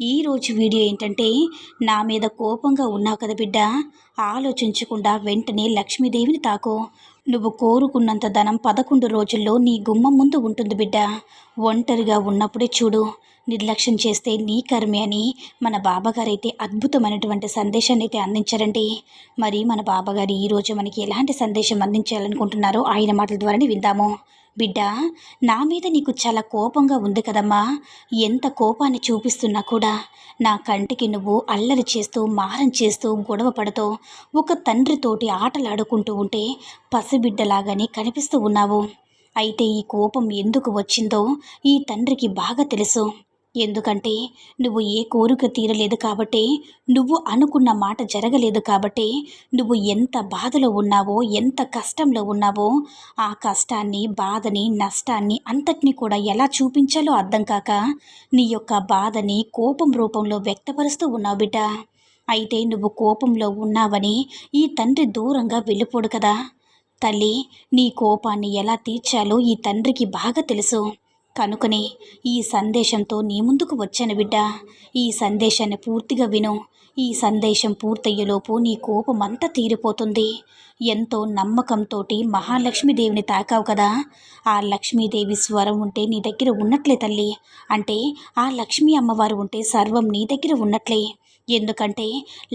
ఈరోజు వీడియో ఏంటంటే నా మీద కోపంగా ఉన్నావు కదా బిడ్డ. ఆలోచించకుండా వెంటనే లక్ష్మీదేవిని తాకో. నువ్వు కోరుకున్నంత ధనం పదకొండు రోజుల్లో నీ గుమ్మం ముందు ఉంటుంది బిడ్డ. ఒంటరిగా ఉన్నప్పుడే చూడు. నిర్లక్ష్యం చేస్తే నీ కర్మే అని మన బాబాగారైతే అద్భుతమైనటువంటి సందేశాన్ని అయితే అందించారండి. మరి మన బాబాగారు ఈరోజు మనకి ఎలాంటి సందేశం అందించాలనుకుంటున్నారో ఆయన మాటల ద్వారానే విందాము. బిడ్డ నా మీద నీకు చాలా కోపంగా ఉంది కదమ్మా. ఎంత కోపాన్ని చూపిస్తున్నా కూడా నా కంటికి నువ్వు అల్లరి చేస్తూ మారం చేస్తూ గొడవ పడుతూ ఒక తండ్రితోటి ఆటలాడుకుంటూ ఉంటే పసిబిడ్డలాగానే కనిపిస్తూ ఉన్నావు. అయితే ఈ కోపం ఎందుకు వచ్చిందో ఈ తండ్రికి బాగా తెలుసు. ఎందుకంటే నువ్వు ఏ కోరిక తీరలేదు కాబట్టి నువ్వు అనుకున్న మాట జరగలేదు కాబట్టి నువ్వు ఎంత బాధలో ఉన్నావో ఎంత కష్టంలో ఉన్నావో ఆ కష్టాన్ని బాధని నష్టాన్ని అంతటినీ కూడా ఎలా చూపించాలో అర్థం కాక నీ యొక్క బాధని కోపం రూపంలో వ్యక్తపరుస్తూ ఉన్నావు బిడ్డ. అయితే నువ్వు కోపంలో ఉన్నావని ఈ తండ్రి దూరంగా వెళ్ళిపోడు కదా. తల్లి నీ కోపాన్ని ఎలా తీర్చాలో ఈ తండ్రికి బాగా తెలుసు. కనుకనే ఈ సందేశంతో నీ ముందుకు వచ్చాను బిడ్డ. ఈ సందేశాన్ని పూర్తిగా విను. ఈ సందేశం పూర్తయ్యేలోపు నీ కోపం అంతా తీరిపోతుంది. ఎంతో నమ్మకంతో మహాలక్ష్మీదేవిని తాకావు కదా. ఆ లక్ష్మీదేవి స్వరం ఉంటే నీ దగ్గర ఉన్నట్లే తల్లి. అంటే ఆ లక్ష్మీ అమ్మవారు ఉంటే సర్వం నీ దగ్గర ఉన్నట్లే. ఎందుకంటే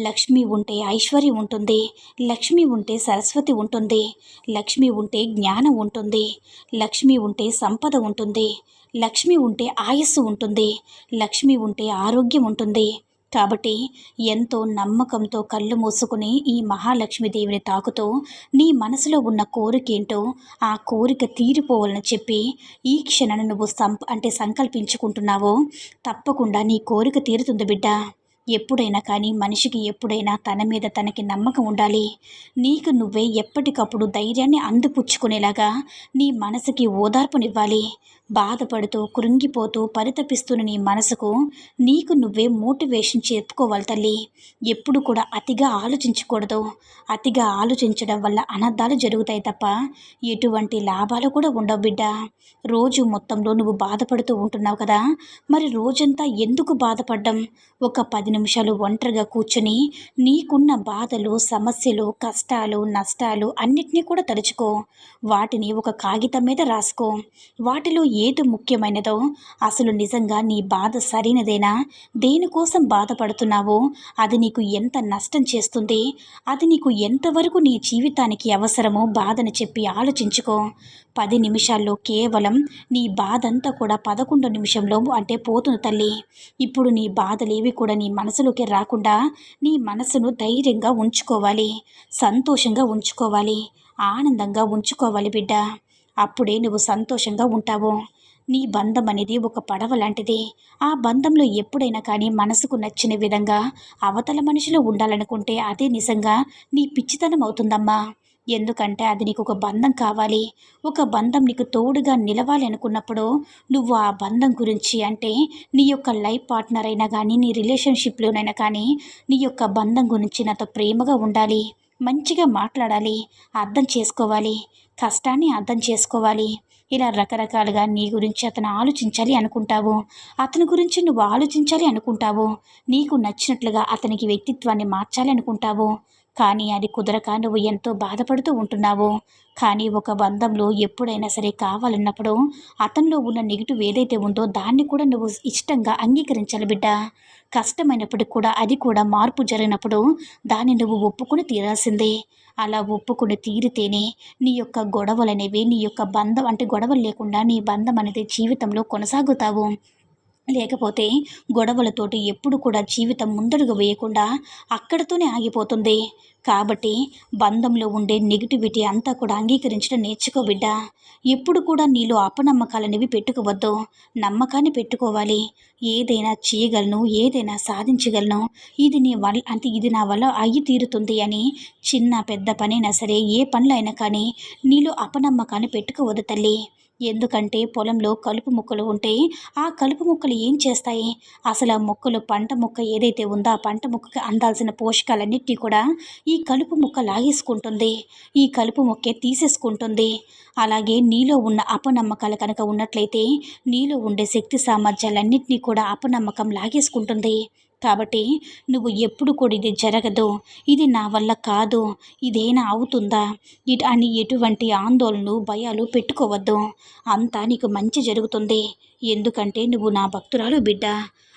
లక్ష్మి ఉంటే ఐశ్వర్యం ఉంటుంది లక్ష్మి ఉంటే సరస్వతి ఉంటుంది లక్ష్మి ఉంటే జ్ఞానం ఉంటుంది లక్ష్మి ఉంటే సంపద ఉంటుంది లక్ష్మి ఉంటే ఆయస్సు ఉంటుంది లక్ష్మి ఉంటే ఆరోగ్యం ఉంటుంది. కాబట్టి ఎంతో నమ్మకంతో కళ్ళు మూసుకుని ఈ మహాలక్ష్మీదేవిని తాకుతూ నీ మనసులో ఉన్న కోరికేంటో ఆ కోరిక తీరిపోవాలని చెప్పి ఈ క్షణను నువ్వు సంప అంటే సంకల్పించుకుంటున్నావో తప్పకుండా నీ కోరిక తీరుతుంది బిడ్డ. ఎప్పుడైనా కానీ మనిషికి ఎప్పుడైనా తన మీద తనకి నమ్మకం ఉండాలి. నీకు నువ్వే ఎప్పటికప్పుడు ధైర్యాన్ని అందిపుచ్చుకునేలాగా నీ మనసుకి ఓదార్పునివ్వాలి. బాధపడుతూ కృంగిపోతూ పరితపిస్తున్న నీ మనసుకు నీకు నువ్వే మోటివేషన్ చెప్పుకోవాలి తల్లి. ఎప్పుడు కూడా అతిగా ఆలోచించకూడదు. అతిగా ఆలోచించడం వల్ల అనర్థాలు జరుగుతాయి తప్ప ఎటువంటి లాభాలు కూడా ఉండవు బిడ్డ. రోజు మొత్తంలో నువ్వు బాధపడుతూ ఉంటున్నావు కదా. మరి రోజంతా ఎందుకు బాధపడ్డం? ఒక పది నిమిషాలు ఒంటరిగా కూర్చుని నీకున్న బాధలు సమస్యలు కష్టాలు నష్టాలు అన్నిటినీ కూడా తలుచుకో. వాటిని ఒక కాగితం మీద రాసుకో. వాటిలో ఏది ముఖ్యమైనదో అసలు నిజంగా నీ బాధ సరైనదేనా? దేనికోసం బాధపడుతున్నావో? అది నీకు ఎంత నష్టం చేస్తుంది? అది నీకు ఎంతవరకు నీ జీవితానికి అవసరమో బాధను చెప్పి ఆలోచించుకో. పది నిమిషాల్లో కేవలం నీ బాధంతా కూడా పదకొండు నిమిషంలో అంటే పోతుంది తల్లి. ఇప్పుడు నీ బాధలేవి కూడా నీ మనసులోకి రాకుండా నీ మనసును ధైర్యంగా ఉంచుకోవాలి సంతోషంగా ఉంచుకోవాలి ఆనందంగా ఉంచుకోవాలి బిడ్డ. అప్పుడే నువ్వు సంతోషంగా ఉంటావు. నీ బంధం అనేది ఒక పడవ లాంటిది. ఆ బంధంలో ఎప్పుడైనా కానీ మనసుకు నచ్చిన విధంగా అవతల మనిషిలో ఉండాలనుకుంటే అదే నిజంగా నీ పిచ్చితనం అవుతుందమ్మా. ఎందుకంటే అది నీకు ఒక బంధం కావాలి. ఒక బంధం నీకు తోడుగా నిలవాలి అనుకున్నప్పుడు నువ్వు ఆ బంధం గురించి అంటే నీ యొక్క లైఫ్ పార్ట్నర్ అయినా కానీ నీ రిలేషన్షిప్లోనైనా కానీ నీ యొక్క బంధం గురించి నాతో ప్రేమగా ఉండాలి. మంచిగా మాట్లాడాలి. అర్థం చేసుకోవాలి. కష్టాన్ని అర్థం చేసుకోవాలి. ఇలా రకరకాలుగా నీ గురించి అతను ఆలోచించాలి అనుకుంటావు. అతని గురించి నువ్వు ఆలోచించాలి అనుకుంటావు. నీకు నచ్చినట్లుగా అతనికి వ్యక్తిత్వాన్ని మార్చాలి అనుకుంటావు. కానీ అది కుదరక నువ్వు ఎంతో బాధపడుతూ ఉంటున్నావు. కానీ ఒక బంధంలో ఎప్పుడైనా సరే కావాలన్నప్పుడు అతనిలో ఉన్న నెగిటివ్ ఏదైతే ఉందో దాన్ని కూడా నువ్వు ఇష్టంగా అంగీకరించాలి బిడ్డ. కష్టమైనప్పటికి కూడా అది కూడా మార్పు జరిగినప్పుడు దాన్ని నువ్వు ఒప్పుకొని తీరాల్సిందే. అలా ఒప్పుకొని తీరితేనే నీ యొక్క గొడవలు అనేవి నీ యొక్క బంధం అంటే గొడవలు లేకుండా నీ బంధం అనేది జీవితంలో కొనసాగుతావు. లేకపోతే గొడవలతోటి ఎప్పుడు కూడా జీవితం ముందడుగు వేయకుండా అక్కడతోనే ఆగిపోతుంది. కాబట్టి బంధంలో ఉండే నెగిటివిటీ అంతా కూడా అంగీకరించడం నేర్చుకో బిడ్డ. ఎప్పుడు కూడా నీలో అపనమ్మకాలనేవి పెట్టుకోవద్దు. నమ్మకాన్ని పెట్టుకోవాలి. ఏదైనా చేయగలను ఏదైనా సాధించగలను. ఇది నీ వల్ల అంటే ఇది నా వల్ల అయ్యి తీరుతుంది అని చిన్న పెద్ద పనైనా సరే ఏ పనులైనా కానీ నీలో అపనమ్మకాన్ని పెట్టుకోవద్దు తల్లి. ఎందుకంటే పొలంలో కలుపు మొక్కలు ఉంటే ఆ కలుపు మొక్కలు ఏం చేస్తాయి? అసలు ఆ మొక్కలు పంట మొక్క ఏదైతే ఉందో ఆ పంట మొక్కకి అందాల్సిన పోషకాలన్నిటినీ కూడా ఈ కలుపు మొక్క లాగేసుకుంటుంది. ఈ కలుపు మొక్కే తీసేసుకుంటుంది. అలాగే నీలో ఉన్న అపనమ్మకాలు కనుక ఉన్నట్లయితే నీలో ఉండే శక్తి సామర్థ్యాలన్నింటినీ కూడా అపనమ్మకం లాగేసుకుంటుంది. కాబట్టి నువ్వు ఎప్పుడు కూడా ఇది జరగదు. ఇది నా వల్ల కాదు. ఇదేనా అవుతుందా? ఇటు అని ఎటువంటి ఆందోళనలు భయాలు పెట్టుకోవద్దు. అంతా నీకు మంచి జరుగుతుంది. ఎందుకంటే నువ్వు నా భక్తురాలు బిడ్డ.